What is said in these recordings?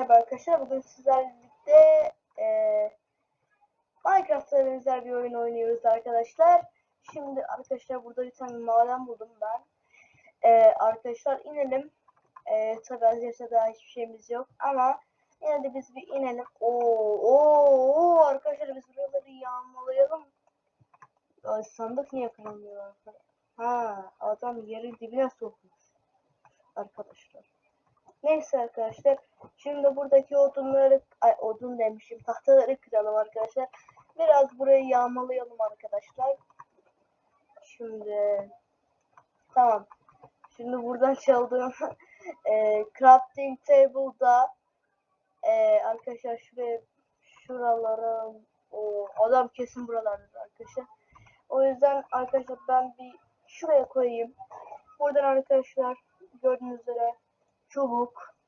Merhaba arkadaşlar. Bugün sizlerle birlikte eee Minecraft'a benzer bir oyun oynuyoruz arkadaşlar. Şimdi arkadaşlar burada bir tane maden buldum ben. Eee, arkadaşlar inelim. Eee tabi arkadaşlar daha hiçbir şeyimiz yok ama yine de biz bir inelim. Oo, oo, oo arkadaşlar biz buraları yağmalayalım. Ay, sandık niye kırılmıyor? Ha adam yerin dibine sokmuş. Arkadaşlar. Neyse arkadaşlar. Şimdi buradaki odunları, ay odun demişim, tahtaları kıralım arkadaşlar. Biraz burayı yağmalayalım arkadaşlar. Şimdi tamam. Şimdi buradan çaldığım e, crafting table'da e, arkadaşlar şuraya şuralara o adam kesin buralarda arkadaşlar. O yüzden arkadaşlar ben bir şuraya koyayım. Buradan arkadaşlar gördüğünüz üzere çubuk.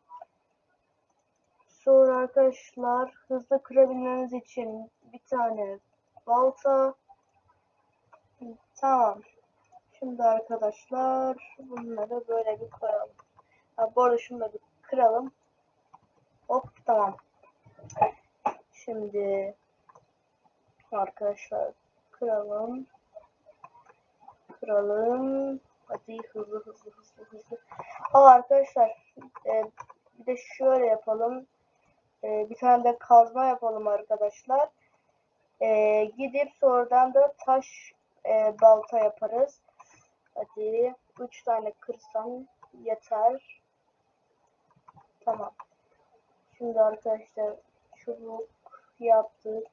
Sonra arkadaşlar hızlı kırabilmeniz için bir tane balta. Tamam. Şimdi arkadaşlar bunları böyle bir koyalım. Ha, bu arada şunu da bir kıralım. Hop tamam. Şimdi arkadaşlar kıralım. Kıralım. Hadi hızlı hızlı hızlı hızlı. Aa arkadaşlar e, bir de şöyle yapalım. E, bir tane de kazma yapalım arkadaşlar. E, gidip sonradan da taş e, balta yaparız. Hadi 3 tane kırsam yeter. Tamam. Şimdi arkadaşlar çubuk yaptık.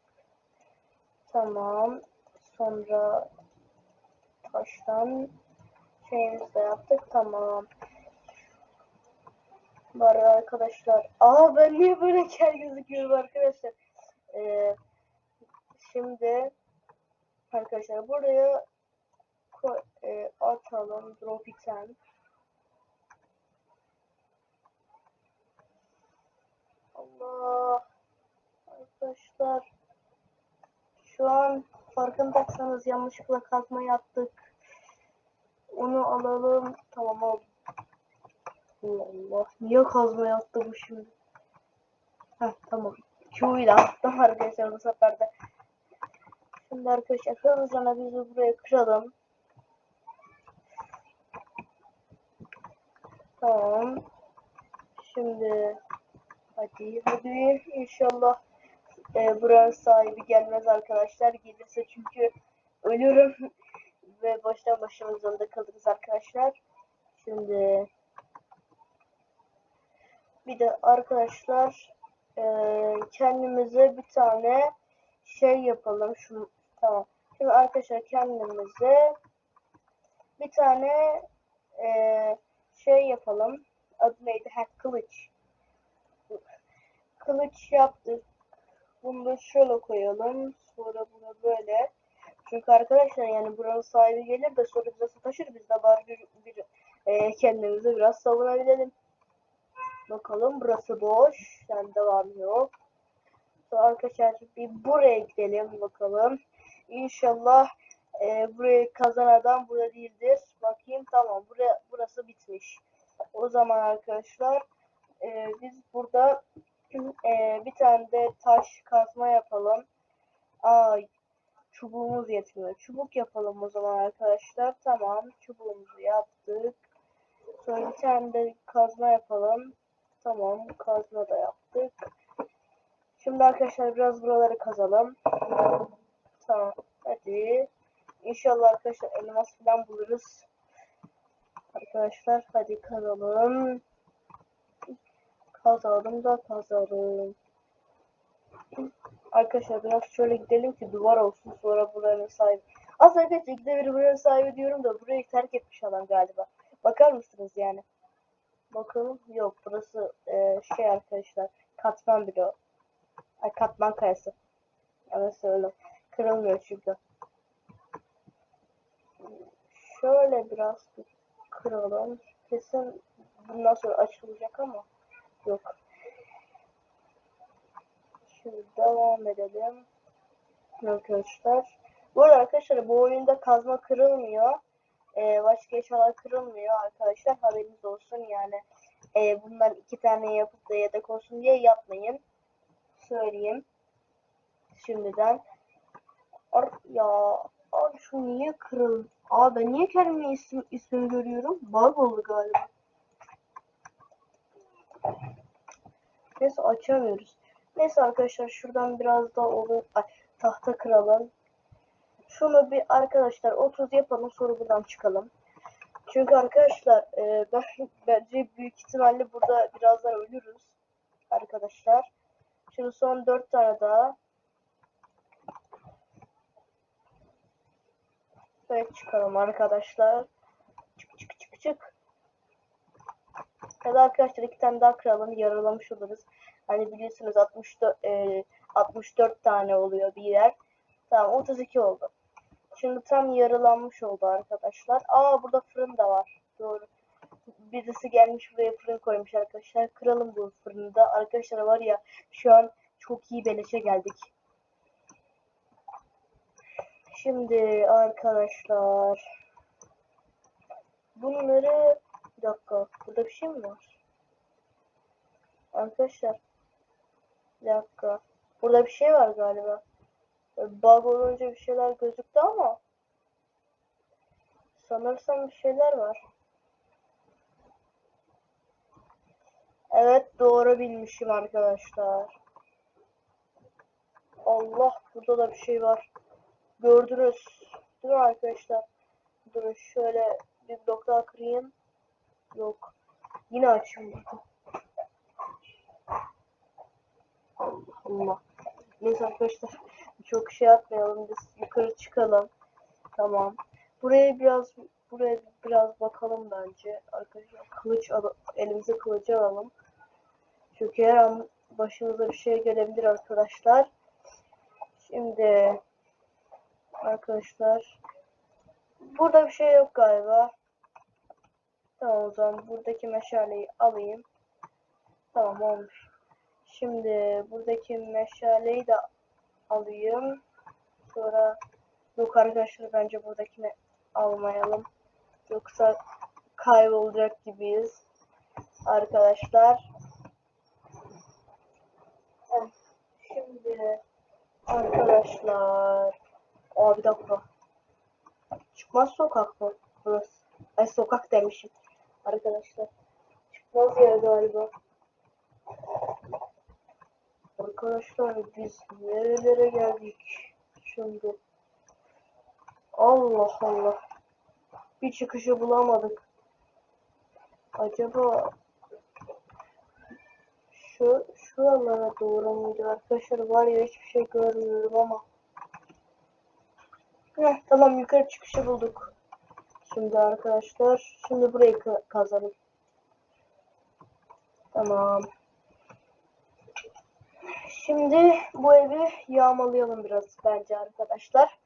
Tamam. Sonra taştan şeyimizi de yaptık. Tamam. Var arkadaşlar. Aa ben niye böyle kel gözüküyorum arkadaşlar? Ee, şimdi arkadaşlar buraya e, atalım drop item. Allah arkadaşlar şu an farkındaysanız yanlışlıkla kazma yaptık. Onu alalım. Tamam aldım. Allah Allah. Niye kazma yaptı bu şimdi? Heh tamam. Q'yu da attım arkadaşlar bu sefer de. Şimdi arkadaşlar hızlıca bizi buraya kıralım. Tamam. Şimdi hadi hadi inşallah e, buranın sahibi gelmez arkadaşlar. Gelirse çünkü ölürüm ve baştan başlamak zorunda kalırız arkadaşlar. Şimdi bir de arkadaşlar e, kendimize bir tane şey yapalım. Şu tamam. Şimdi arkadaşlar kendimize bir tane e, şey yapalım. Adı neydi? Ha, kılıç. Kılıç yaptık. Bunu da şöyle koyalım. Sonra bunu böyle. Çünkü arkadaşlar yani buranın sahibi gelir de sonra bize sataşır. Biz de bari bir, bir e, kendimizi biraz savunabilelim. Bakalım burası boş. Yani devam yok. Sonra arkadaşlar bir buraya gidelim bakalım. İnşallah e, burayı kazan adam burada değildir. Bakayım tamam buraya, burası bitmiş. O zaman arkadaşlar e, biz burada e, bir tane de taş kazma yapalım. Ay çubuğumuz yetmiyor. Çubuk yapalım o zaman arkadaşlar. Tamam çubuğumuzu yaptık. Sonra bir tane de kazma yapalım. Tamam kazma da yaptık. Şimdi arkadaşlar biraz buraları kazalım. Tamam hadi. İnşallah arkadaşlar elmas falan buluruz. Arkadaşlar hadi kazalım. Kazalım da kazalım. Arkadaşlar biraz şöyle gidelim ki duvar olsun sonra buranın sahibi. Aslında arkadaşlar ikide bir buranın sahibi diyorum da burayı terk etmiş adam galiba. Bakar mısınız yani? Bakalım. Yok burası e, şey arkadaşlar. Katman bloğu. Ay katman kayası. Evet söyle. Kırılmıyor çünkü. Şöyle biraz bir kıralım. Kesin bundan sonra açılacak ama yok. Şimdi devam edelim. Arkadaşlar. Bu arada arkadaşlar bu oyunda kazma kırılmıyor. Ee, başka eşyalar kırılmıyor arkadaşlar. Haberiniz olsun yani. e, bundan iki tane yapıp da yedek olsun diye yapmayın. Söyleyeyim. Şimdiden. Ar ya abi şu niye kırıl? Aa ben niye kendime isim, isim görüyorum? Bug oldu galiba. Neyse açamıyoruz. Neyse arkadaşlar şuradan biraz daha olur. Ay, tahta kıralım. Şunu bir arkadaşlar 30 yapalım sonra buradan çıkalım. Çünkü arkadaşlar e, ben bence büyük ihtimalle burada birazdan ölürüz. Arkadaşlar. Şimdi son 4 tane daha. Böyle çıkalım arkadaşlar. Çık çık çık çık. Ya da arkadaşlar iki tane daha kıralım yaralamış oluruz. Hani biliyorsunuz 64, e, 64 tane oluyor bir yer. Tamam 32 oldu. Şimdi tam yarılanmış oldu arkadaşlar. Aa burada fırın da var. Doğru. Birisi gelmiş buraya fırın koymuş arkadaşlar. Kıralım bu fırını da. Arkadaşlar var ya şu an çok iyi beleşe geldik. Şimdi arkadaşlar bunları bir dakika burada bir şey mi var? Arkadaşlar bir dakika burada bir şey var galiba. Bug olunca bir şeyler gözüktü ama sanırsam bir şeyler var. Evet doğru bilmişim arkadaşlar. Allah burada da bir şey var. Gördünüz değil mi arkadaşlar? Durun şöyle bir blok daha kırayım. Yok. Yine burada. Allah Allah. Neyse arkadaşlar çok şey atmayalım biz yukarı çıkalım. Tamam. Buraya biraz buraya biraz bakalım bence. Arkadaşlar kılıç al elimize kılıcı alalım. Çünkü her an başımıza bir şey gelebilir arkadaşlar. Şimdi arkadaşlar burada bir şey yok galiba. Tamam o zaman buradaki meşaleyi alayım. Tamam olmuş. Şimdi buradaki meşaleyi de alayım. Sonra yok arkadaşlar bence buradakini almayalım. Yoksa kaybolacak gibiyiz. Arkadaşlar. Şimdi arkadaşlar. Aa bir dakika. Çıkmaz sokak mı burası? Ay sokak demişim. Arkadaşlar. Çıkmaz yer galiba. Arkadaşlar biz nerelere geldik şimdi? Allah Allah. Bir çıkışı bulamadık. Acaba şu şuralara doğru muydu arkadaşlar? Var ya hiçbir şey görmüyorum ama. Heh, tamam yukarı çıkışı bulduk. Şimdi arkadaşlar şimdi burayı ka- kazalım. Tamam. Şimdi bu evi yağmalayalım biraz bence arkadaşlar.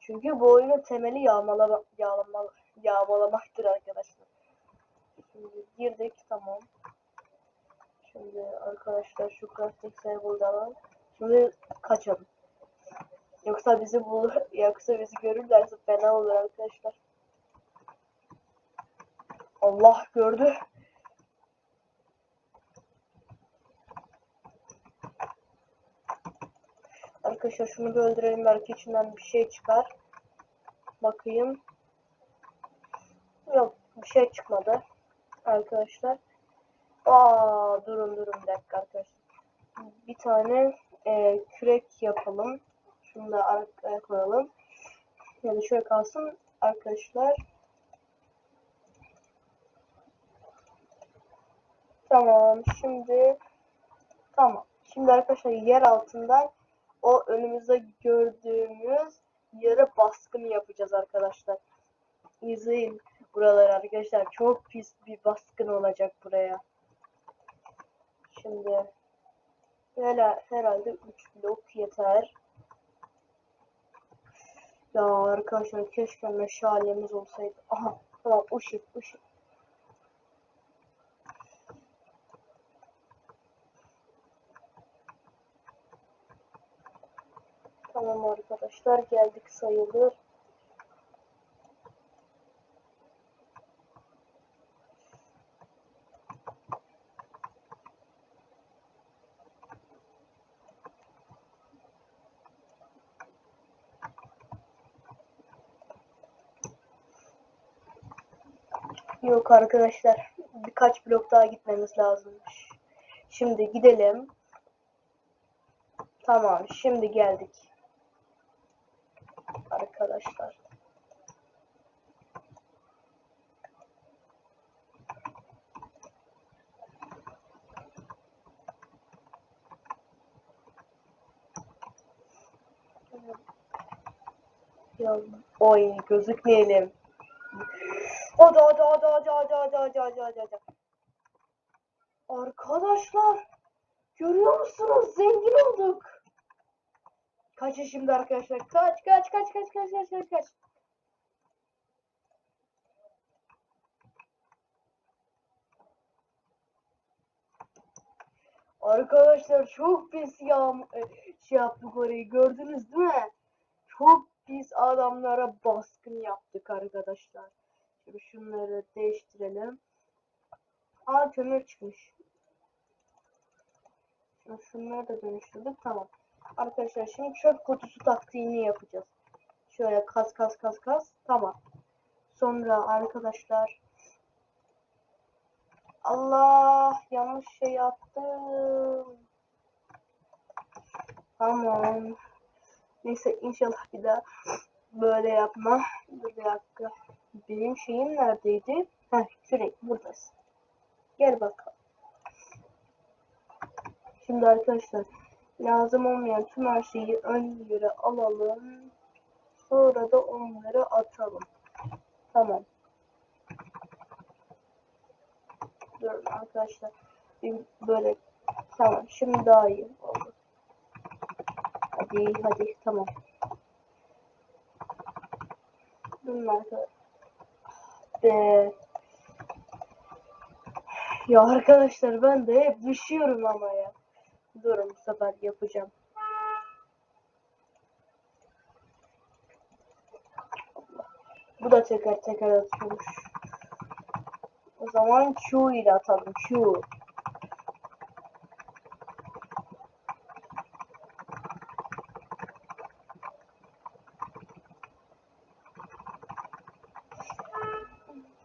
Çünkü bu oyunun temeli yağmalama, yağlama, yağmalamaktır arkadaşlar. Şimdi girdik tamam. Şimdi arkadaşlar şu crafting server'da alalım. Şimdi kaçalım. Yoksa bizi bulur, yoksa bizi görürlerse fena olur arkadaşlar. Allah gördü. Arkadaşlar şunu bir öldürelim belki içinden bir şey çıkar. Bakayım. Yok bir şey çıkmadı. Arkadaşlar. Aa durun durun bir dakika arkadaşlar. Bir tane e, kürek yapalım. Şunu da arkaya koyalım. Yani şöyle kalsın arkadaşlar. Tamam şimdi tamam. Şimdi arkadaşlar yer altından o önümüzde gördüğümüz yere baskın yapacağız arkadaşlar. İzleyin buraları arkadaşlar. Çok pis bir baskın olacak buraya. Şimdi böyle herhalde 3 blok yeter. Ya arkadaşlar keşke meşalemiz olsaydı. Aha tamam ışık ışık. Tamam arkadaşlar geldik sayılır. Yok arkadaşlar. Birkaç blok daha gitmemiz lazımmış. Şimdi gidelim. Tamam şimdi geldik. Ya, oy gözükmeyelim. Hadi hadi hadi hadi hadi hadi hadi hadi hadi hadi. Arkadaşlar görüyor musunuz? Zengin olduk. Kaçın şimdi arkadaşlar. Kaç kaç kaç kaç kaç kaç kaç kaç. Arkadaşlar çok pis yağm e, şey yaptık orayı gördünüz değil mi? Çok pis adamlara baskın yaptık arkadaşlar. Şimdi şunları değiştirelim. Aa kömür çıkmış. Şimdi şunları da dönüştürdük tamam. Arkadaşlar şimdi çöp kutusu taktiğini yapacağız. Şöyle kas kas kas kas tamam. Sonra arkadaşlar Allah yanlış şey yaptım. Tamam. Neyse inşallah bir daha böyle yapma. Dur bir dakika. Benim şeyim neredeydi? Heh kürek buradasın. Gel bakalım. Şimdi arkadaşlar lazım olmayan tüm her şeyi ön yere alalım. Sonra da onları atalım. Tamam. Durun arkadaşlar. Bir böyle tamam. Şimdi daha iyi. Hadi hadi tamam. Arkadaşlar. Be. Ya arkadaşlar ben de hep düşüyorum ama ya. Durun bu sefer yapacağım. Bu da teker teker atıyormuş. O zaman Q ile atalım. Q.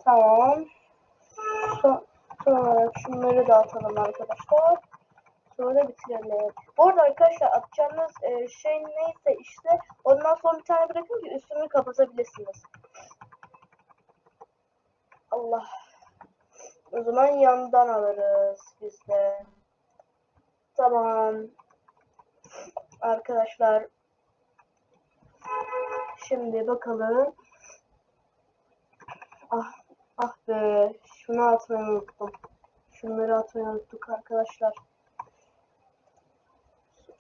Tamam. Son, son olarak atalım arkadaşlar. Sonra bitirelim. Bu arada arkadaşlar atacağınız e, şey neyse işte ondan sonra bir tane bırakın ki üstünü kapatabilirsiniz. Allah. O zaman yandan alırız biz de. Tamam. Arkadaşlar. Şimdi bakalım. Ah, ah be. Şunu atmayı unuttum. Şunları atmayı unuttuk arkadaşlar.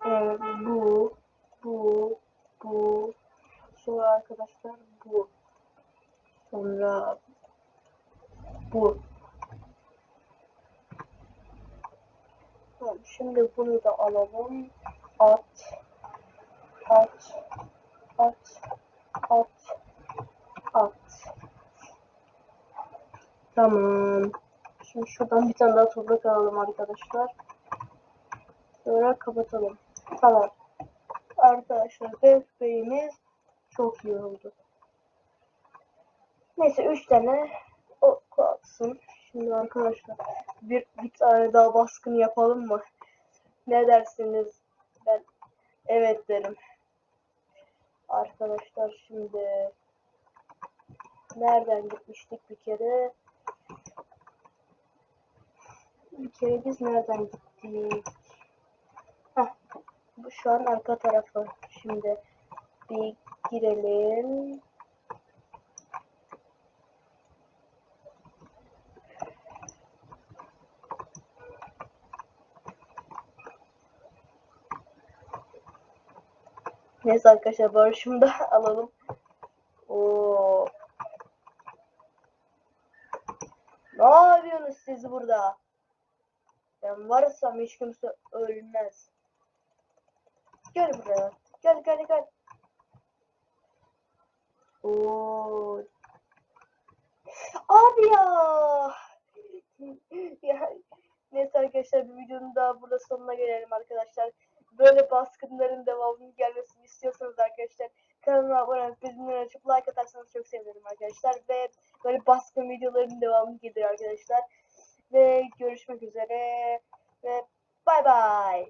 Ee, bu, bu, bu. Sonra arkadaşlar bu. Sonra bu. Şimdi bunu da alalım. At, at, at, at, at. Tamam. Şimdi şuradan bir tane daha toprak alalım arkadaşlar. Sonra kapatalım. Tamam. Arkadaşlar beyimiz çok iyi oldu. Neyse 3 tane o kalsın. Şimdi arkadaşlar bir, bir tane daha baskın yapalım mı? Ne dersiniz? Ben evet derim. Arkadaşlar şimdi nereden gitmiştik bir kere? Bir kere biz nereden gittik? Heh, bu şu an arka tarafı. Şimdi bir girelim. Neyse arkadaşlar barışımı da alalım. Oo. Ne yapıyorsunuz siz burada? Ben varsam hiç kimse ölmez. Gel buraya. Gel gel gel. Oo. Abi ya. ya. Neyse arkadaşlar bir videonun daha burada sonuna gelelim arkadaşlar. Böyle baskınların devamının gelmesini istiyorsanız arkadaşlar kanalıma abone olup bildirimleri açıp like atarsanız çok sevinirim arkadaşlar. Ve böyle baskın videoların devamı gelir arkadaşlar. Ve görüşmek üzere ve bay bay.